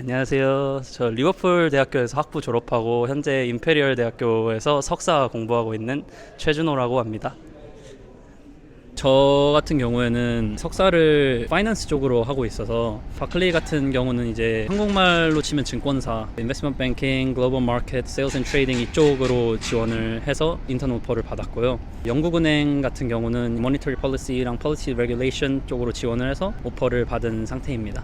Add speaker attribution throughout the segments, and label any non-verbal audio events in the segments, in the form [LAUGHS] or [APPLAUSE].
Speaker 1: 안녕하세요. 저 리버풀 대학교에서 학부 졸업하고 현재 임페리얼 대학교에서 석사 공부하고 있는 최준호라고 합니다. 저 같은 경우에는 석사를 파이낸스 쪽으로 하고 있어서 바클리 같은 경우는 이제 한국말로 치면 증권사, 인베스트먼트 뱅킹, 글로벌 마켓, 세일즈 앤 트레이딩 이쪽으로 지원을 해서 인턴 오퍼를 받았고요. 영국은행 같은 경우는 모니터리 폴리시랑 폴리시 레귤레이션 쪽으로 지원을 해서 오퍼를 받은 상태입니다.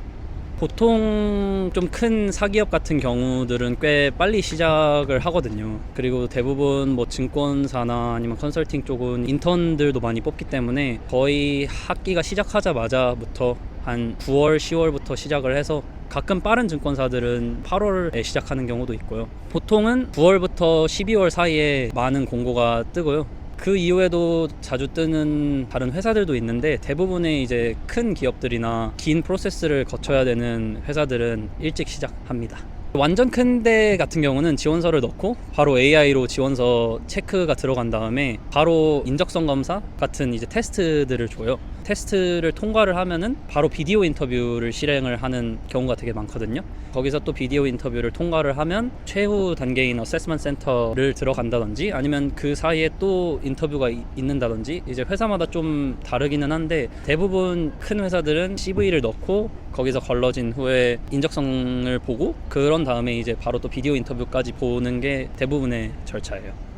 Speaker 1: 보통 좀 큰 사기업 같은 경우들은 꽤 빨리 시작을 하거든요. 그리고 대부분 뭐 증권사나 아니면 컨설팅 쪽은 인턴들도 많이 뽑기 때문에 거의 학기가 시작하자마자부터 한 9월, 10월부터 시작을 해서 가끔 빠른 증권사들은 8월에 시작하는 경우도 있고요. 보통은 9월부터 12월 사이에 많은 공고가 뜨고요. 그 이후에도 자주 뜨는 다른 회사들도 있는데 대부분의 이제 큰 기업들이나 긴 프로세스를 거쳐야 되는 회사들은 일찍 시작합니다. 완전 큰데 같은 경우는 지원서를 넣고 바로 AI로 지원서 체크가 들어간 다음에 바로 인적성 검사 같은 이제 테스트들을 줘요. 테스트를 통과를 하면은 바로 비디오 인터뷰를 실행을 하는 경우가 되게 많거든요. 거기서 또 비디오 인터뷰를 통과를 하면 최후 단계인 어세스먼트 센터를 들어간다든지 아니면 그 사이에 또 인터뷰가 이- 있는다든지 이제 회사마다 좀 다르기는 한데 대부분 큰 회사들은 CV를 넣고 거기서 걸러진 후에 인적성을 보고 그런 다음에 이제 바로 또 비디오 인터뷰까지 보는 게 대부분의 절차예요.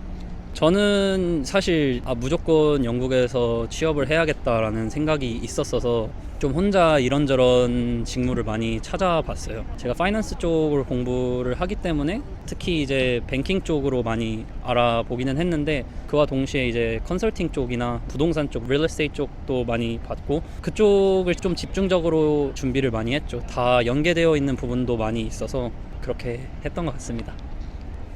Speaker 1: 저는 사실 아, 무조건 영국에서 취업을 해야겠다라는 생각이 있었어서 좀 혼자 이런저런 직무를 많이 찾아봤어요. 제가 파이낸스 쪽을 공부를 하기 때문에 특히 이제 뱅킹 쪽으로 많이 알아보기는 했는데 그와 동시에 이제 컨설팅 쪽이나 부동산 쪽, 리얼 에스테이트 쪽도 많이 봤고 그쪽을 좀 집중적으로 준비를 많이 했죠. 다 연계되어 있는 부분도 많이 있어서 그렇게 했던 것 같습니다.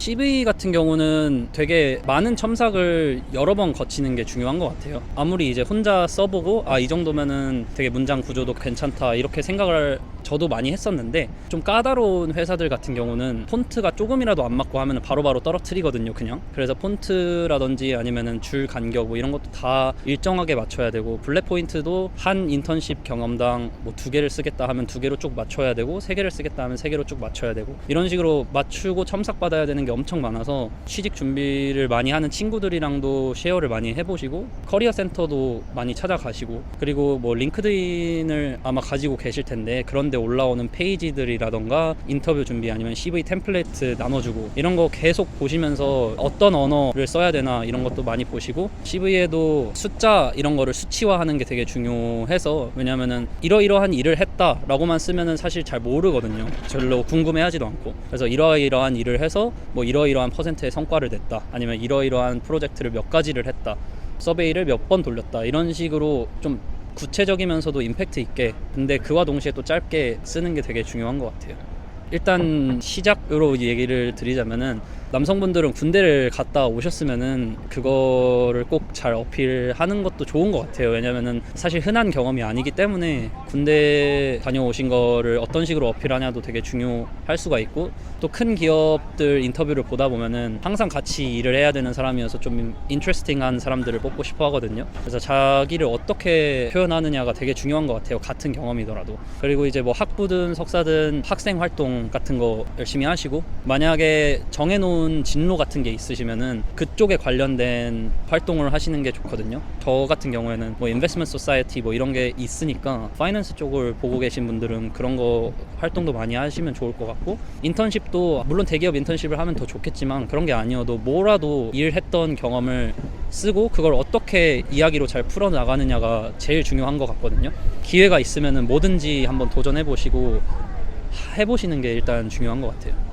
Speaker 1: CV 같은 경우는 되게 많은 첨삭을 여러 번 거치는 게 중요한 것 같아요. 아무리 이제 혼자 써보고 아 이 정도면은 되게 문장 구조도 괜찮다 이렇게 생각을 저도 많이 했었는데 좀 까다로운 회사들 같은 경우는 폰트가 조금이라도 안 맞고 하면 바로바로 떨어뜨리거든요 그냥 그래서 폰트라든지 아니면은 줄 간격 뭐 이런 것도 다 일정하게 맞춰야 되고 블랙 포인트도 한 인턴십 경험당 뭐 두 개를 쓰겠다 하면 두 개로 쭉 맞춰야 되고 세 개를 쓰겠다 하면 세 개로 쭉 맞춰야 되고 이런 식으로 맞추고 첨삭 받아야 되는 게 엄청 많아서 취직 준비를 많이 하는 친구들이랑도 쉐어를 많이 해보시고 커리어 센터도 많이 찾아가시고 그리고 뭐 링크드인을 아마 가지고 계실 텐데 그런데 올라오는 페이지들이라던가 인터뷰 준비 아니면 CV 템플릿 나눠주고 이런 거 계속 보시면서 어떤 언어를 써야 되나 이런 것도 많이 보시고 CV에도 숫자 이런 거를 수치화하는 게 되게 중요해서 왜냐면은 이러이러한 일을 했다라고만 쓰면은 사실 잘 모르거든요. 별로 궁금해하지도 않고 그래서 이러이러한 일을 해서 뭐 이러이러한 퍼센트의 성과를 냈다. 아니면 이러이러한 프로젝트를 몇 가지를 했다. 서베이를 몇 번 돌렸다. 이런 식으로 좀 구체적이면서도 임팩트 있게 근데 그와 동시에 또 짧게 쓰는 게 되게 중요한 것 같아요. 일단 시작으로 얘기를 드리자면은 남성분들은 군대를 갔다 오셨으면은 그거를 꼭 잘 어필하는 것도 좋은 것 같아요. 왜냐면은 사실 흔한 경험이 아니기 때문에 군대 다녀오신 거를 어떤 식으로 어필하냐도 되게 중요할 수가 있고 또 큰 기업들 인터뷰를 보다 보면은 항상 같이 일을 해야 되는 사람이어서 좀 인트레스팅한 사람들을 뽑고 싶어 하거든요. 그래서 자기를 어떻게 표현하느냐가 되게 중요한 것 같아요. 같은 경험이더라도. 그리고 이제 뭐 학부든 석사든 학생 활동 같은 거 열심히 하시고 만약에 정해놓은 진로 같은 게 있으시면은 그쪽에 관련된 활동을 하시는 게 좋거든요. 저 같은 경우에는 뭐 인베스트먼트 소사이티 뭐 이런 게 있으니까 파이낸스 쪽을 보고 계신 분들은 그런 거 활동도 많이 하시면 좋을 것 같고 인턴십도 물론 대기업 인턴십을 하면 더 좋겠지만 그런 게 아니어도 뭐라도 일했던 경험을 쓰고 그걸 어떻게 이야기로 잘 풀어 나가느냐가 제일 중요한 것 같거든요. 기회가 있으면은 뭐든지 한번 도전해 보시고 해보시는 게 일단 중요한 것 같아요.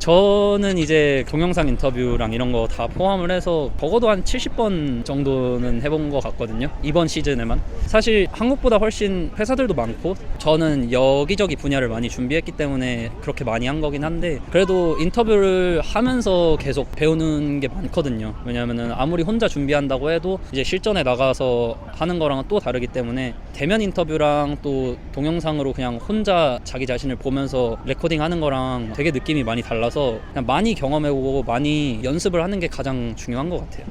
Speaker 1: 저는 이제 동영상 인터뷰랑 이런 거 다 포함을 해서 적어도 한 70번 정도는 해본 것 같거든요. 이번 시즌에만. 사실 한국보다 훨씬 회사들도 많고 저는 여기저기 분야를 많이 준비했기 때문에 그렇게 많이 한 거긴 한데 그래도 인터뷰를 하면서 계속 배우는 게 많거든요. 왜냐면은 아무리 혼자 준비한다고 해도 이제 실전에 나가서 하는 거랑은 또 다르기 때문에 대면 인터뷰랑 또 동영상으로 그냥 혼자 자기 자신을 보면서 레코딩 하는 거랑 되게 느낌이 많이 달라서 그냥 많이 경험해보고 많이 연습을 하는 게 가장 중요한 것 같아요.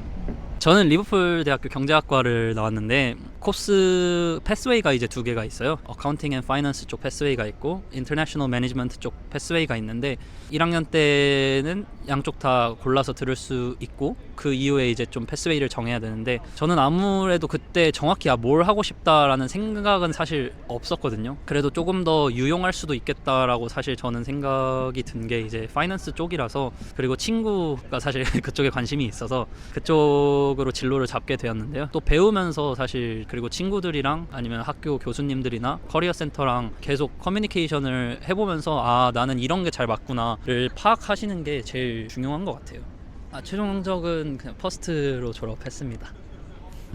Speaker 1: 저는 리버풀 대학교 경제학과를 나왔는데 코스 패스웨이가 이제 두 개가 있어요. 어카운팅 앤 파이낸스 쪽 패스웨이가 있고 인터내셔널 매니지먼트 쪽 패스웨이가 있는데 1학년 때는 양쪽 다 골라서 들을 수 있고 그 이후에 이제 좀 패스웨이를 정해야 되는데 저는 아무래도 그때 정확히 아, 뭘 하고 싶다라는 생각은 사실 없었거든요. 그래도 조금 더 유용할 수도 있겠다라고 사실 저는 생각이 든 게 이제 파이낸스 쪽이라서 그리고 친구가 사실 [LAUGHS] 그쪽에 관심이 있어서 그쪽으로 진로를 잡게 되었는데요. 또 배우면서 사실 그리고 친구들이랑 아니면 학교 교수님들이나 커리어 센터랑 계속 커뮤니케이션을 해보면서 아 나는 이런 게 잘 맞구나를 파악하시는 게 제일 중요한 것 같아요. 아, 최종 성적은 그냥 퍼스트로 졸업했습니다.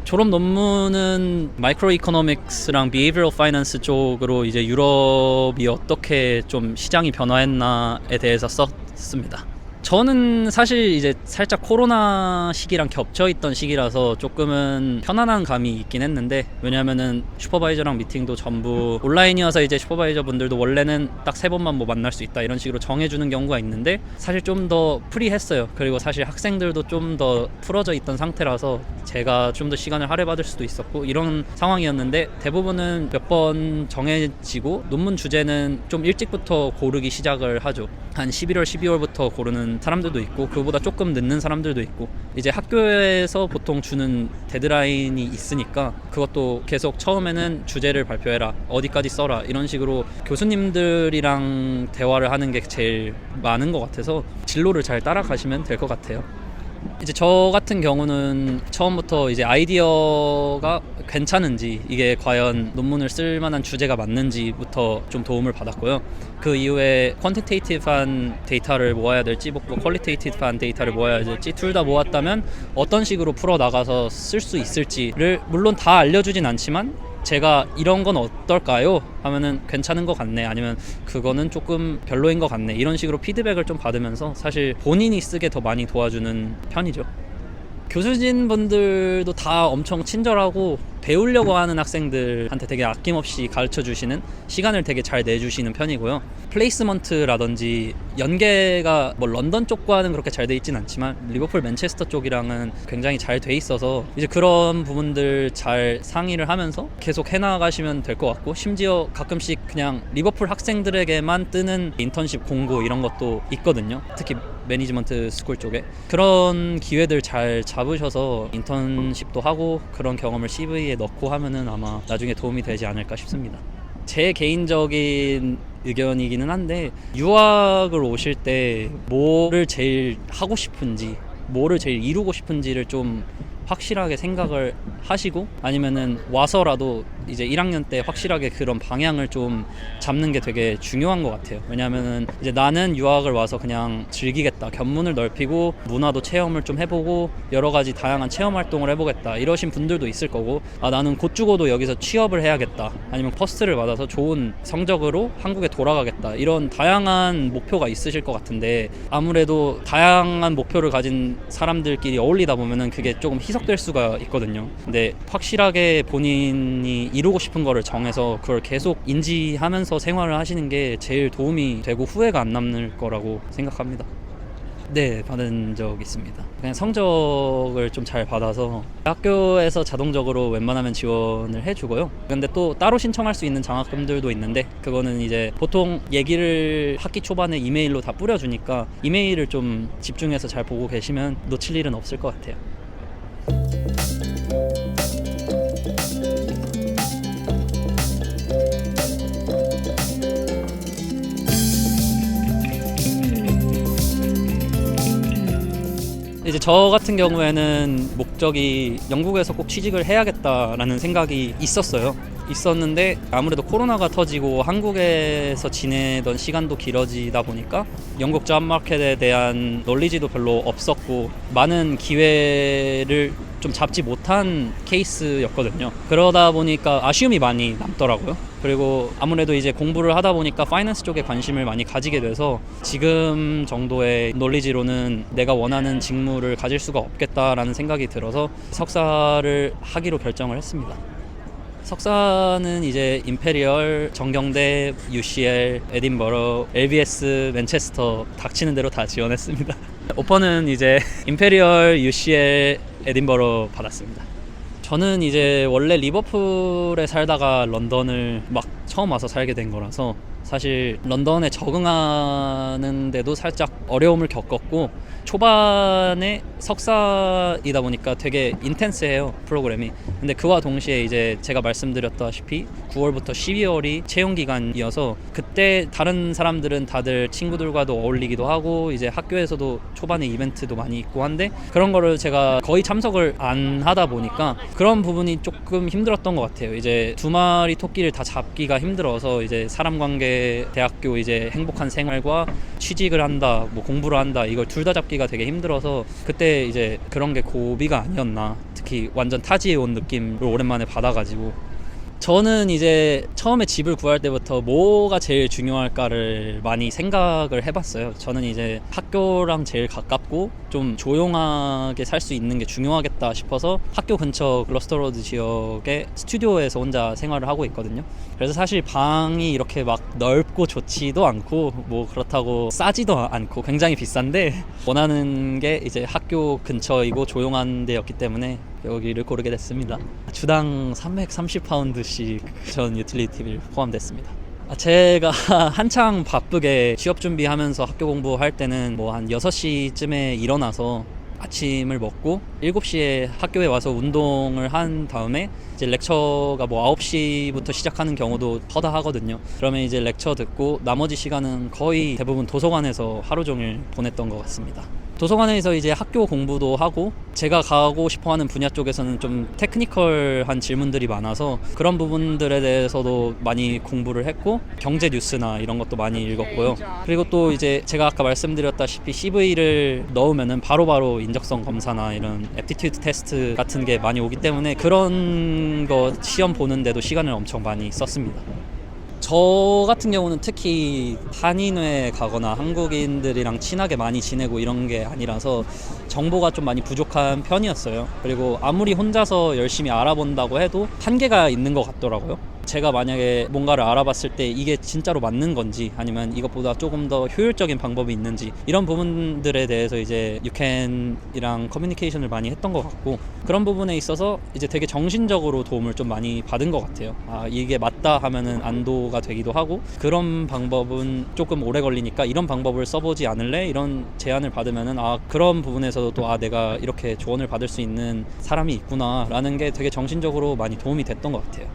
Speaker 1: 졸업 논문은 마이크로 이코노믹스랑 비헤이비럴 파이낸스 쪽으로 이제 유럽이 어떻게 좀 시장이 변화했나에 대해서 썼습니다. 저는 사실 이제 살짝 코로나 시기랑 겹쳐 있던 시기라서 조금은 편안한 감이 있긴 했는데 왜냐면은 슈퍼바이저랑 미팅도 전부 온라인이어서 이제 슈퍼바이저 분들도 원래는 딱 세 번만 뭐 만날 수 있다 이런 식으로 정해주는 경우가 있는데 사실 좀 더 프리했어요. 그리고 사실 학생들도 좀 더 풀어져 있던 상태라서 제가 좀 더 시간을 할애받을 수도 있었고 이런 상황이었는데 대부분은 몇 번 정해지고 논문 주제는 좀 일찍부터 고르기 시작을 하죠. 한 11월, 12월부터 고르는 사람들도 있고 그보다 조금 늦는 사람들도 있고 이제 학교에서 보통 주는 데드라인이 있으니까 그것도 계속 처음에는 주제를 발표해라 어디까지 써라 이런 식으로 교수님들이랑 대화를 하는 게 제일 많은 것 같아서 진로를 잘 따라가시면 될 것 같아요. 이제 저 같은 경우는 처음부터 이제 아이디어가 괜찮은지 이게 과연 논문을 쓸 만한 주제가 맞는지부터 좀 도움을 받았고요. 그 이후에 퀀티테이티브한 데이터를 모아야 될지 뭐 퀄리테이티브한 데이터를 모아야 될지 둘 다 모았다면 어떤 식으로 풀어 나가서 쓸 수 있을지를 물론 다 알려주진 않지만 제가 이런 건 어떨까요? 하면은 괜찮은 것 같네 아니면 그거는 조금 별로인 것 같네 이런 식으로 피드백을 좀 받으면서 사실 본인이 쓰게 더 많이 도와주는 편이죠. 교수진 분들도 다 엄청 친절하고 배우려고 하는 학생들한테 되게 아낌없이 가르쳐 주시는 시간을 되게 잘 내주시는 편이고요. 플레이스먼트라든지 연계가 뭐 런던 쪽과는 그렇게 잘 돼 있진 않지만 리버풀 맨체스터 쪽이랑은 굉장히 잘 돼 있어서 이제 그런 부분들 잘 상의를 하면서 계속 해나가시면 될 것 같고 심지어 가끔씩 그냥 리버풀 학생들에게만 뜨는 인턴십 공고 이런 것도 있거든요. 특히 매니지먼트 스쿨 쪽에 그런 기회들 잘 잡으셔서 인턴십도 하고 그런 경험을 CV에 넣고 하면은 아마 나중에 도움이 되지 않을까 싶습니다. 제 개인적인 의견이기는 한데 유학을 오실 때 뭐를 제일 하고 싶은지 뭐를 제일 이루고 싶은지를 좀 확실하게 생각을 하시고 아니면은 와서라도 이제 1학년 때 확실하게 그런 방향을 좀 잡는 게 되게 중요한 것 같아요. 왜냐면은 이제 나는 유학을 와서 그냥 즐기겠다. 견문을 넓히고 문화도 체험을 좀 해보고 여러 가지 다양한 체험 활동을 해보겠다. 이러신 분들도 있을 거고 아 나는 곧 죽어도 여기서 취업을 해야겠다. 아니면 퍼스트를 받아서 좋은 성적으로 한국에 돌아가겠다. 이런 다양한 목표가 있으실 것 같은데 아무래도 다양한 목표를 가진 사람들끼리 어울리다 보면은 그게 조금 희석 될 수가 있거든요. 근데 확실하게 본인이 이루고 싶은 거를 정해서 그걸 계속 인지하면서 생활을 하시는 게 제일 도움이 되고 후회가 안 남을 거라고 생각합니다. 네, 받은 적 있습니다. 그냥 성적을 좀 잘 받아서 학교에서 자동적으로 웬만하면 지원을 해주고요. 근데 또 따로 신청할 수 있는 장학금들도 있는데 그거는 이제 보통 얘기를 학기 초반에 이메일로 다 뿌려주니까 이메일을 좀 집중해서 잘 보고 계시면 놓칠 일은 없을 것 같아요. 이제 저 같은 경우에는 목적이 영국에서 꼭 취직을 해야겠다라는 생각이 있었어요. 있었는데 아무래도 코로나가 터지고 한국에서 지내던 시간도 길어지다 보니까 영국 잡 마켓에 대한 논리지도 별로 없었고 많은 기회를 좀 잡지 못한 케이스였거든요. 그러다 보니까 아쉬움이 많이 남더라고요. 그리고 아무래도 이제 공부를 하다 보니까 파이낸스 쪽에 관심을 많이 가지게 돼서 지금 정도의 논리지로는 내가 원하는 직무를 가질 수가 없겠다라는 생각이 들어서 석사를 하기로 결정을 했습니다. 석사는 이제 임페리얼, 정경대, UCL, 에딘버러, LBS, 맨체스터 닥치는 대로 다 지원했습니다. [LAUGHS] 오퍼는 이제 [LAUGHS] 임페리얼, UCL, 에딘버러 받았습니다. 저는 이제 원래 리버풀에 살다가 런던을 막 처음 와서 살게 된 거라서 사실 런던에 적응하는데도 살짝 어려움을 겪었고 초반에 석사이다 보니까 되게 인텐스해요 프로그램이. 근데 그와 동시에 이제 제가 말씀드렸다시피 9월부터 12월이 채용 기간이어서 그때 다른 사람들은 다들 친구들과도 어울리기도 하고 이제 학교에서도 초반에 이벤트도 많이 있고 한데 그런 거를 제가 거의 참석을 안 하다 보니까 그런 부분이 조금 힘들었던 것 같아요. 이제 두 마리 토끼를 다 잡기가 힘들어서 이제 사람 관계 대학교 이제 행복한 생활과 취직을 한다 뭐 공부를 한다 이걸 둘 다 잡기가 되게 힘들어서 그때 이제 그런 게 고비가 아니었나. 특히 완전 타지에 온 느낌을 오랜만에 받아가지고 저는 이제 처음에 집을 구할 때부터 뭐가 제일 중요할까를 많이 생각을 해봤어요. 저는 이제 학교랑 제일 가깝고 좀 조용하게 살 수 있는 게 중요하겠다 싶어서 학교 근처 글러스터로드 지역의 스튜디오에서 혼자 생활을 하고 있거든요. 그래서 사실 방이 이렇게 막 넓고 좋지도 않고 뭐 그렇다고 싸지도 않고 굉장히 비싼데 [LAUGHS] 원하는 게 이제 학교 근처이고 조용한 데였기 때문에 여기를 고르게 됐습니다. 주당 330파운드씩 전 유틸리티비를 포함됐습니다. 아, 제가 [LAUGHS] 한창 바쁘게 취업 준비하면서 학교 공부할 때는 뭐 한 6시쯤에 일어나서 아침을 먹고 7시에 학교에 와서 운동을 한 다음에 이제 렉처가 뭐 9시부터 시작하는 경우도 허다하거든요. 그러면 이제 렉처 듣고 나머지 시간은 거의 대부분 도서관에서 하루 종일 보냈던 것 같습니다. 도서관에서 이제 학교 공부도 하고 제가 가고 싶어 하는 분야 쪽에서는 좀 테크니컬한 질문들이 많아서 그런 부분들에 대해서도 많이 공부를 했고 경제 뉴스나 이런 것도 많이 읽었고요. 그리고 또 이제 제가 아까 말씀드렸다시피 CV를 넣으면은 바로바로 인적성 검사나 이런 애프티튜드 테스트 같은 게 많이 오기 때문에 그런 거 시험 보는데도 시간을 엄청 많이 썼습니다. 저 같은 경우는 특히 한인회 가거나 한국인들이랑 친하게 많이 지내고 이런 게 아니라서 정보가 좀 많이 부족한 편이었어요. 그리고 아무리 혼자서 열심히 알아본다고 해도 한계가 있는 것 같더라고요. 제가 만약에 뭔가를 알아봤을 때 이게 진짜로 맞는 건지 아니면 이것보다 조금 더 효율적인 방법이 있는지 이런 부분들에 대해서 이제 유캔이랑 커뮤니케이션을 많이 했던 것 같고 그런 부분에 있어서 이제 되게 정신적으로 도움을 좀 많이 받은 것 같아요. 아 이게 맞다 하면은 안도가 되기도 하고 그런 방법은 조금 오래 걸리니까 이런 방법을 써보지 않을래 이런 제안을 받으면은 아 그런 부분에서도 또 아 내가 이렇게 조언을 받을 수 있는 사람이 있구나라는 게 되게 정신적으로 많이 도움이 됐던 것 같아요.